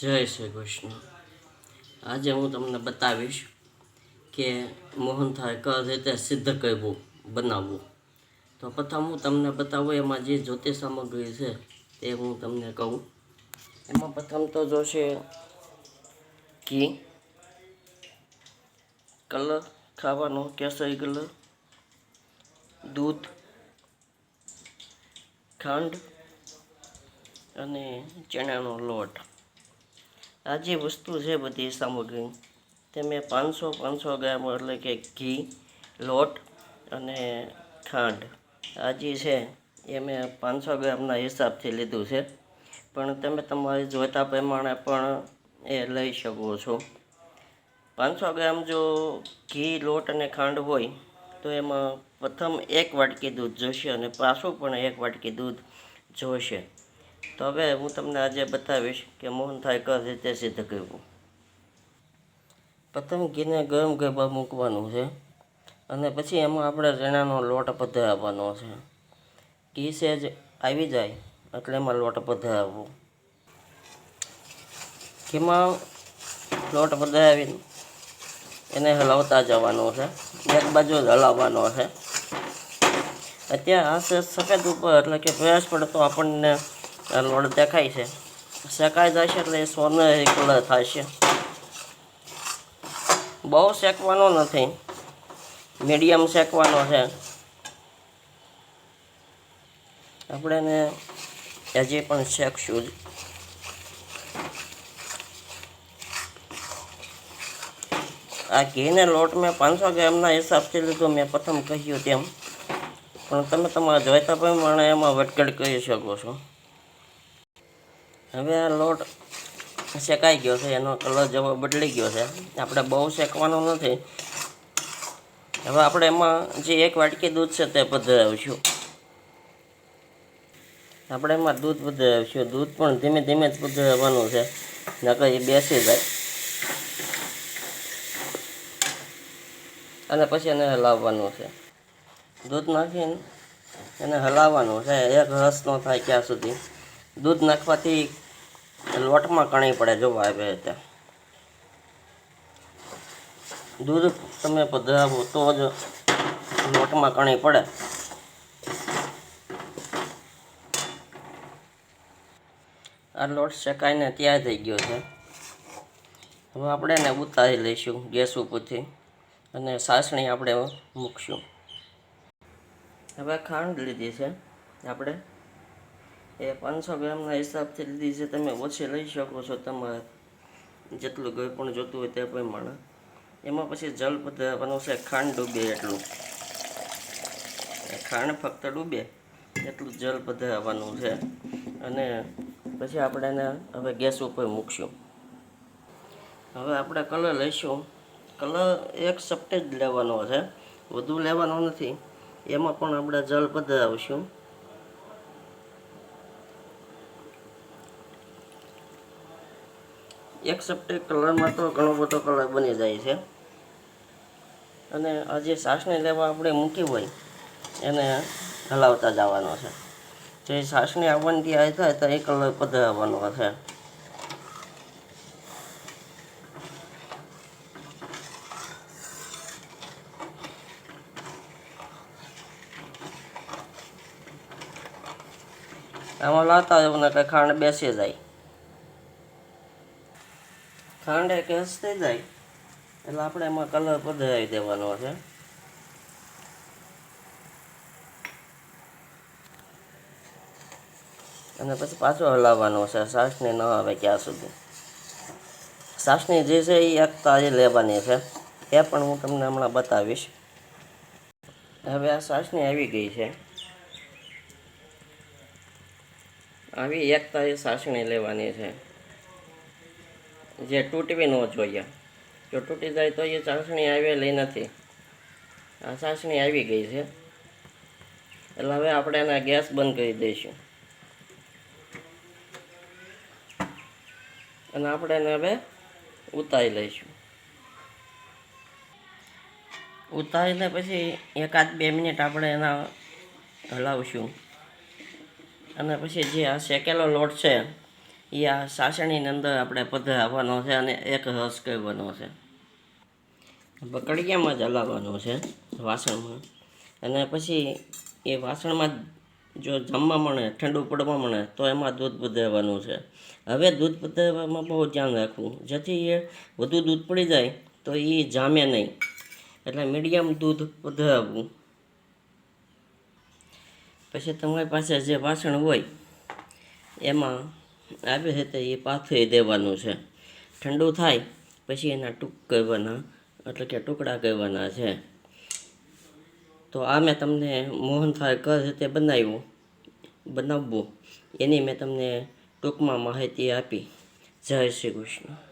જય શ્રી કૃષ્ણ. આજે હું તમને બતાવીશ કે મોહનથાળ કઈ રીતે સિદ્ધ કરવું, બનાવવું. તો પ્રથમ હું તમને બતાવું એમાં જે જ્યોતિષ સામગ્રી છે તે હું તમને કહું. એમાં પ્રથમ તો જોશે ઘી, કલર, ખાવાનો કેસરી કલર, દૂધ, ખાંડ અને ચણાનો લોટ. આ જે વસ્તુ છે બધી સામગ્રી. તે મેં પાંચસો પાંચસો ગ્રામ એટલે કે ઘી, લોટ અને ખાંડ. આ જે છે, એ મેં પાંચસો ગ્રામના હિસાબથી લીધું છે. પણ તમે તમારી જોઈતા પ્રમાણે પણ એ લઈ શકો છો. પાંચસો ગ્રામ જો ઘી, લોટ અને ખાંડ હોય, તો એમાં પ્રથમ એક વાટકી દૂધ જોઈશે અને પાછું પણ એક વાટકી દૂધ જોઈશે તો હવે હું તમને આજે બતાવીશ કે મોહનથાળ કઈ રીતે સિદ્ધ કરવું પ્રથમ ઘીને ગરમ કરવા મૂકવાનું છે અને પછી એમાં આપણે ચણાનો લોટ પધરાવવાનો છે. ઘી સેજ આવી જાય એટલે એમાં લોટ પધરાવવો. ઘીમાં લોટ પધરાવીને એને હલાવતા જવાનો છે. એક બાજુ જ હલાવવાનો છે. અત્યારે આ સફેદ ઉપર એટલે કે પ્રયાસ પડતો આપણને લોટ દેખાય છે. શેકાઈ જશે એટલે સોનેરી કલર થશે. બહુ શેકવાનો નથી. મીડિયમ શેકવાનો છે. આપણે એને હજી પણ શેકશું આ ઘીને લોટ મેં પાંચસો ગ્રામના હિસાબથી લીધું, મેં પ્રથમ કહ્યું તેમ. પણ તમે તમારા જોઈતા પ્રમાણે એમાં વધઘટ કરી શકો છો. હવે આ લોટ શેકાઈ ગયો છે, એનો કલર જેવો બદલી ગયો છે. આપણે બહુ શેકવાનો નથી. હવે આપણે એમાં જે એક વાટકી દૂધ છે તે પધરાવીશું. આપણે એમાં દૂધ પધરાવીશું. દૂધ પણ ધીમે ધીમે જ પધરાવવાનું છે. નકર એ બેસી જાય. અને પછી એને હલાવવાનું છે. દૂધ નાખીને એને હલાવવાનું છે. એક રસ ન થાય ત્યાં સુધી. દૂધ નાખવાથી લોટમાં કણી પડે જોવા આવે ત્યાં દૂધ તમે પધરાવો તો જ લોટમાં કણી પડે. આ લોટ શેકાઈને તૈયાર થઈ ગયો છે. હવે આપણે એને ઉતારી લઈશું ગેસ ઉપરથી અને સાસણી આપણે મૂકશું. હવે ખાંડ લીધી છે આપણે. એ પાંચસો ગ્રામના હિસાબથી લીધી છે. તમે ઓછી લઈ શકો છો. તમારે જેટલું કોઈ પણ જોતું હોય તે પ્રમાણે. એમાં પછી જલ પધારવાનું છે ખાંડ ડૂબે એટલું. ખાંડ ફક્ત ડૂબે એટલું જલ પધરાવવાનું છે. અને પછી આપણે એને હવે ગેસ ઉપર મૂકશું. હવે આપણે કલર લઈશું. કલર એક સપ્ટેજ લેવાનો છે. વધુ લેવાનો નથી. એમાં પણ આપણે જલ પધરાવીશું એક સપ્ટે કલરમાં તો ઘણો બધો કલર બની જાય છે. અને આ જે સાસને લેવા આપણે મૂકી હોય, એને હલાવતા જવાનો છે. જે સાસની આવવાની ત્યાં થાય તો એ કલર પધરાવવાનો છે. આમાં લાવતા એવું ને કંઈ ખાંડ બેસી જાય. ખાંડ કે હસતે જાય. એટલે આપણે એમાં કલર પધરાવી દેવાનો છે. અને પછી પાછો હલાવવાનો છે. સાસની ન આવે ક્યાં સુધી. સાસની જે છે એ એક તાજી લેવાની છે. એ પણ હું તમને હમણાં બતાવીશ. હવે આ સાસની આવી ગઈ છે. આવી એક તારી સાસણી લેવાની છે. જે તૂટવી ન જોઈએ. જો તૂટી જાય તો એ ચાસણી આવેલી નથી. આ ચાસણી આવી ગઈ છે. એટલે હવે આપણે એના ગેસ બંધ કરી દઈશું. અને આપણે એને હવે ઉતારી લઈશું. ઉતારીને પછી એકાદ બે મિનિટ આપણે એના હલાવશું. અને પછી જે આ શેકેલો લોટ છે એ આ સાસણીની અંદર આપણે પધરાવવાનો છે અને એક રસ કરવાનો છે. બકડિયામાં જ હલાવવાનો છે વાસણમાં. અને પછી એ વાસણમાં જો જમવા મળે, ઠંડુ પડવા મળે, તો એમાં દૂધ પધરાવવાનું છે. હવે દૂધ પધરાવવામાં બહુ ધ્યાન રાખવું. જેથી એ વધુ દૂધ પડી જાય, તો એ જામે નહીં. એટલે મીડિયમ દૂધ પધરાવવું. પછી તમારી પાસે જે વાસણ હોય, એમાં આવી રીતે એ પાથરી દેવાનું છે. ઠંડુ થાય, પછી એના ટૂંક કરવાના, એટલે કે ટુકડા કરવાના છે. તો આ મેં તમને મોહનથાળ કઈ રીતે બનાવ્યું, બનાવવું. એની મેં તમને ટૂંકમાં માહિતી આપી. જય શ્રી કૃષ્ણ.